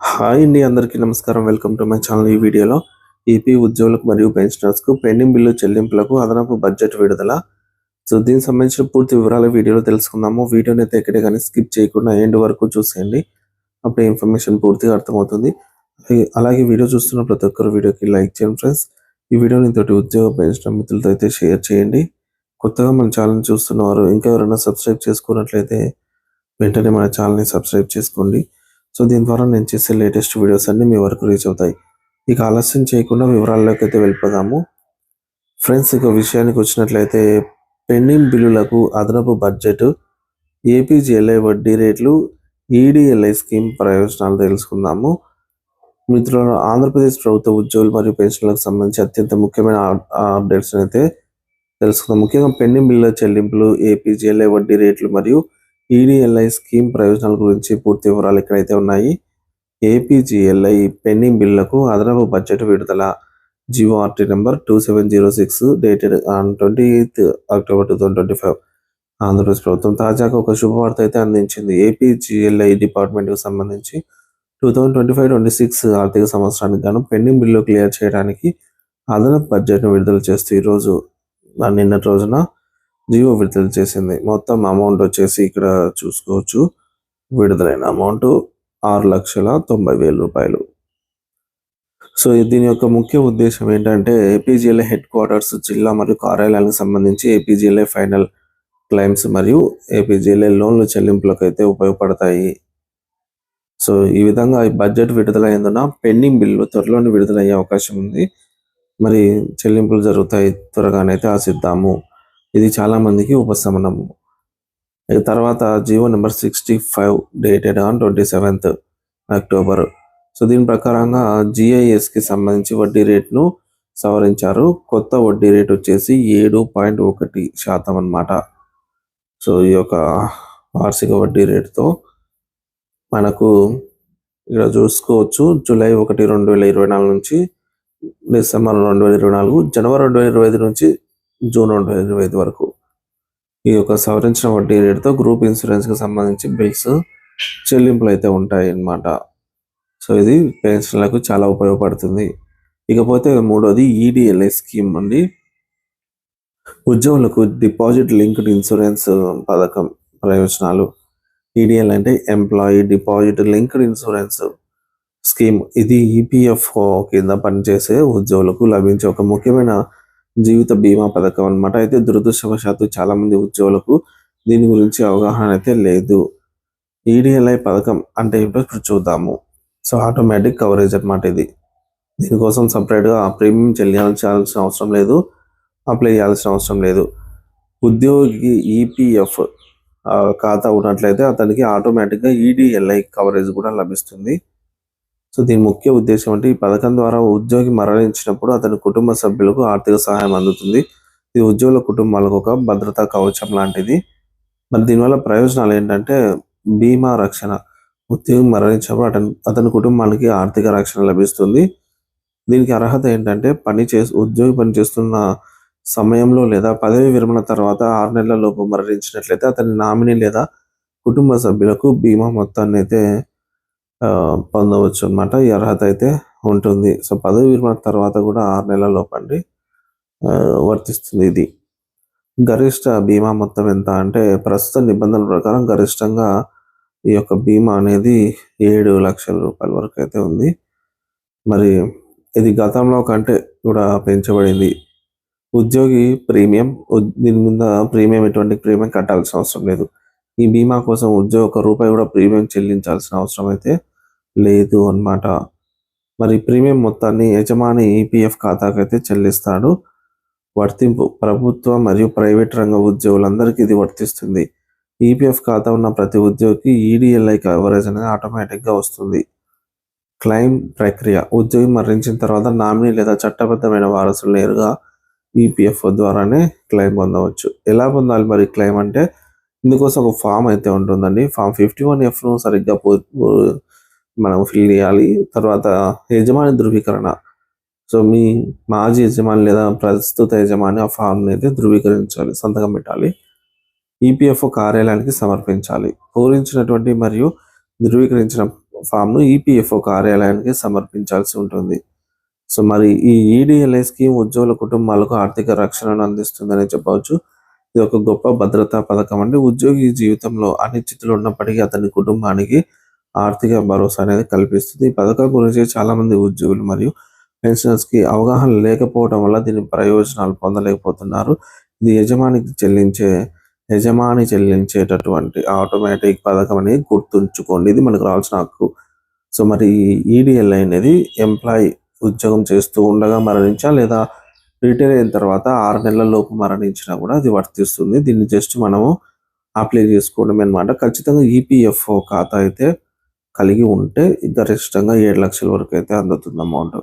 Hi అండి అందరికీ నమస్కారం. వెల్కమ్ టు మై ఛానల్ ఈ వీడియోలో. ఏపీ ఉద్యోగులకు మరియు పెన్షనర్స్కు పెండింగ్ బిల్లు చెల్లింపులకు అదనపు బడ్జెట్ విడుదల. సో దీనికి సంబంధించిన పూర్తి వివరాలు వీడియోలో తెలుసుకుందాము. వీడియోని అయితే ఎక్కడే కానీ స్కిప్ చేయకుండా ఎండ్ వరకు చూసేయండి. అప్పుడే ఇన్ఫర్మేషన్ పూర్తిగా అర్థమవుతుంది. అలాగే అలాగే వీడియో చూస్తున్న ప్రతి ఒక్కరు వీడియోకి లైక్ చేయండి ఫ్రెండ్స్. ఈ వీడియోని తోటి ఉద్యోగ పెన్షన్ మిత్రులతో అయితే షేర్ చేయండి. కొత్తగా మన ఛానల్ చూస్తున్నవారు ఇంకా ఎవరైనా సబ్స్క్రైబ్ చేసుకున్నట్లయితే వెంటనే మన ఛానల్ని సబ్స్క్రైబ్ చేసుకోండి. సో దీని ద్వారా నేను చేసే లేటెస్ట్ వీడియోస్ అన్ని మీ వరకు రీచ్ అవుతాయి. ఇక ఆలస్యం చేయకుండా వివరాల్లోకి అయితే వెళ్ళిపోదాము. ఫ్రెండ్స్ ఇక విషయానికి వచ్చినట్లయితే పెండింగ్ బిల్లులకు అదనపు బడ్జెట్ ఏపీజీఎల్ఐ వడ్డీ రేట్లు ఈడీఎల్ఐ స్కీమ్ ప్రయోజనాలు తెలుసుకుందాము. మిత్రులు ఆంధ్రప్రదేశ్ ప్రభుత్వ ఉద్యోగులు మరియు పెన్షన్లకు సంబంధించి అత్యంత ముఖ్యమైన అప్డేట్స్ అయితే తెలుసుకుందాం. ముఖ్యంగా పెండింగ్ బిల్లుల చెల్లింపులు ఏపీజీఎల్ఐ వడ్డీ రేట్లు మరియు ఈడీఎల్ఐ స్కీమ్ ప్రయోజనాల గురించి పూర్తి వివరాలు ఇక్కడైతే ఉన్నాయి. ఏపీజీఎల్ఐ పెండింగ్ బిల్లులకు అదనపు బడ్జెట్ విడుదల. GORT number two seven zero six dated on twenty eighth October two thousand twenty five. Andhra Pradesh ప్రభుత్వం తాజాగా ఒక శుభవార్త అయితే అందించింది. ఏపీజీఎల్ఐ డిపార్ట్మెంట్కి సంబంధించి two thousand twenty five twenty six ఆర్థిక సంవత్సరానికి గాను పెండింగ్ బిల్లు క్లియర్ చేయడానికి అదనపు బడ్జెట్ను విడుదల చేస్తూ ఈరోజు నిన్నటి రోజున జియో విడుదల చేసింది. మొత్తం అమౌంట్ వచ్చేసి ఇక్కడ చూసుకోవచ్చు. విడుదలైన అమౌంట్ ఆరు లక్షల తొంభై వేల రూపాయలు. సో దీని యొక్క ముఖ్య ఉద్దేశం ఏంటంటే ఏపీజీఎల్ఏ హెడ్ క్వార్టర్స్ జిల్లా మరియు కార్యాలయాలకు సంబంధించి ఏపీజీఎల్ఏ ఫైనల్ క్లైమ్స్ మరియు ఏపీజీఎల్ఏ లోన్ల చెల్లింపులకు అయితే ఉపయోగపడతాయి. సో ఈ విధంగా ఈ బడ్జెట్ విడుదలైనందున పెండింగ్ బిల్లు త్వరలోనే విడుదలయ్యే అవకాశం ఉంది. మరి చెల్లింపులు జరుగుతాయి. త్వరగానైతే ఆశిద్దాము. ఇది చాలా మందికి ఉపశమనము. ఇక తర్వాత GO number sixty five dated on twenty seventh October. So దీని ప్రకారంగా జిఐఎస్కి కి సంబంధించి వడ్డీ రేట్ను సవరించారు. కొత్త వడ్డీ రేట్ వచ్చేసి ఏడు పాయింట్ ఒకటి శాతం అన్నమాట. సో ఈ యొక్క వార్షిక వడ్డీ రేటుతో మనకు ఇక్కడ చూసుకోవచ్చు. జూలై ఒకటి రెండు వేల ఇరవై నాలుగు నుంచి డిసెంబర్ రెండు వేల ఇరవై నాలుగు జనవరి రెండు వేల ఇరవై ఐదు నుంచి జూన్ రెండు వేల ఇరవై ఐదు వరకు. ఈ యొక్క సవరించిన వడ్డీ రేటుతో గ్రూప్ ఇన్సూరెన్స్కి సంబంధించి బిల్స్ చెల్లింపులు అయితే ఉంటాయి అన్నమాట సో ఇది పెన్షన్లకు చాలా ఉపయోగపడుతుంది. ఇకపోతే మూడోది ఈడిఎల్ఐ స్కీమ్ అండి. ఉద్యోగులకు డిపాజిట్ లింక్డ్ ఇన్సూరెన్స్ పథకం ప్రయోజనాలు. ఈడిఎల్ అంటే employee deposit linked insurance scheme. ఇది ఈపీఎఫ్ఓ కింద పనిచేసే ఉద్యోగులకు లభించే ఒక ముఖ్యమైన జీవిత బీమా పథకం అన్నమాట. అయితే దురదృష్టవశాత్తు చాలా మంది ఉద్యోగులకు దీని గురించి అవగాహన అయితే లేదు. ఈడిఎల్ఐ పథకం అంటే ఏంటో ఇప్పుడు చూద్దాము. సో ఆటోమేటిక్ కవరేజ్ అన్నమాట ఇది. దీనికోసం సపరేట్గా ప్రీమియం చెల్లించాల్సిన అవసరం లేదు. అప్లై చేయాల్సిన అవసరం లేదు. ఉద్యోగికి ఈపీఎఫ్ ఖాతా ఉన్నట్లయితే అతనికి ఆటోమేటిక్గా ఈడిఎల్ఐ కవరేజ్ కూడా లభిస్తుంది. సో దీని ముఖ్య ఉద్దేశం అంటే ఈ పథకం ద్వారా ఉద్యోగి మరణించినప్పుడు అతని కుటుంబ సభ్యులకు ఆర్థిక సహాయం అందుతుంది. ఇది ఉద్యోగుల కుటుంబాలకు ఒక భద్రతా కవచం లాంటిది. మరి దీనివల్ల ప్రయోజనాలు ఏంటంటే బీమా రక్షణ ఉద్యోగి మరణించినప్పుడు అతని అతని కుటుంబానికి ఆర్థిక రక్షణ లభిస్తుంది. దీనికి అర్హత ఏంటంటే పని చే ఉద్యోగి పని చేస్తున్న సమయంలో లేదా పదవి విరమణ తర్వాత ఆరు నెలల లోపు మరణించినట్లయితే అతని నామినీ లేదా కుటుంబ సభ్యులకు బీమా మొత్తాన్ని అయితే పొందవచ్చు అన్నమాట. ఈ అర్హత అయితే ఉంటుంది. సో పదవి విరమణ తర్వాత కూడా ఆరు నెలల లోపండి. వర్తిస్తుంది ఇది. గరిష్ట బీమా మొత్తం ఎంత అంటే ప్రస్తుత నిబంధనల ప్రకారం గరిష్టంగా ఈ యొక్క బీమా అనేది ఏడు లక్షల రూపాయల వరకు అయితే ఉంది. మరి ఇది గతంలో కంటే కూడా పెంచబడింది. ఉద్యోగి ప్రీమియం దీని మీద ప్రీమియం ఎటువంటి ప్రీమియం కట్టాల్సిన అవసరం లేదు. ఈ బీమా కోసం ఉద్యోగ ఒక రూపాయి కూడా ప్రీమియం చెల్లించాల్సిన అవసరం అయితే లేదు అన్నమాట. మరి ప్రీమియం మొత్తాన్ని యజమాని ఈపీఎఫ్ ఖాతాకైతే చెల్లిస్తాడు. వర్తింపు ప్రభుత్వ మరియు ప్రైవేట్ రంగ ఉద్యోగులందరికీ ఇది వర్తిస్తుంది. ఈపీఎఫ్ ఖాతా ఉన్న ప్రతి ఉద్యోగికి ఈడిఎల్ఐ కవరేజ్ అనేది ఆటోమేటిక్గా వస్తుంది. క్లెయిమ్ ప్రక్రియ ఉద్యోగి మరణించిన తర్వాత నామినీ లేదా చట్టబద్ధమైన వారసులు నేరుగా ఈపీఎఫ్ ద్వారానే క్లెయిమ్ పొందవచ్చు. ఎలా పొందాలి మరి క్లెయిమ్ అంటే ఇందుకోసం ఒక ఫామ్ అయితే ఉంటుందండి. ఫామ్ ఫిఫ్టీ వన్ను సరిగ్గా మనం ఫిల్ చేయాలి. తర్వాత యజమాని ధృవీకరణ. సో మీ మాజీ యజమాని లేదా ప్రస్తుత యజమాని ఆ ఫామ్ అయితే ధృవీకరించాలి సంతకం పెట్టాలి. ఈపీఎఫ్ఓ కార్యాలయానికి సమర్పించాలి. పూరించినటువంటి మరియు ధృవీకరించిన ఫామ్ను ఈపీఎఫ్ఓ కార్యాలయానికి సమర్పించాల్సి ఉంటుంది. సో మరి ఈ ఈడిఎల్ఐ స్కీమ్ ఉద్యోగుల కుటుంబాలకు ఆర్థిక రక్షణను అందిస్తుందని చెప్పవచ్చు. ఇది ఒక గొప్ప భద్రతా పథకం అండి. ఉద్యోగి జీవితంలో అనిశ్చితులు ఉన్నప్పటికీ అతని కుటుంబానికి ఆర్థిక భరోసా అనేది కల్పిస్తుంది. ఈ పథకం గురించి చాలా మంది ఉద్యోగులు మరియు పెన్షనర్స్కి అవగాహన లేకపోవడం వల్ల దీని ప్రయోజనాలు పొందలేకపోతున్నారు. ఇది యజమానికి చెల్లించే యజమాని చెల్లించేటటువంటి ఆటోమేటిక్ పథకం అనేది గుర్తుంచుకోండి. ఇది మనకు రావాల్సిన హక్కు. సో మరి ఈడిఎల్ అనేది ఎంప్లాయీ ఉద్యోగం చేస్తూ ఉండగా మరణించా లేదా రిటైర్ అయిన తర్వాత ఆరు నెలల లోపు మరణించినా కూడా అది వర్తిస్తుంది. దీన్ని జస్ట్ మనము అప్లై చేసుకోవడం అనమాట ఖచ్చితంగా ఈపీఎఫ్ఓ ఖాతా అయితే కలిగి ఉంటే గరిష్టంగా ఏడు లక్షల వరకు అయితే అందుతుంది అమౌంట్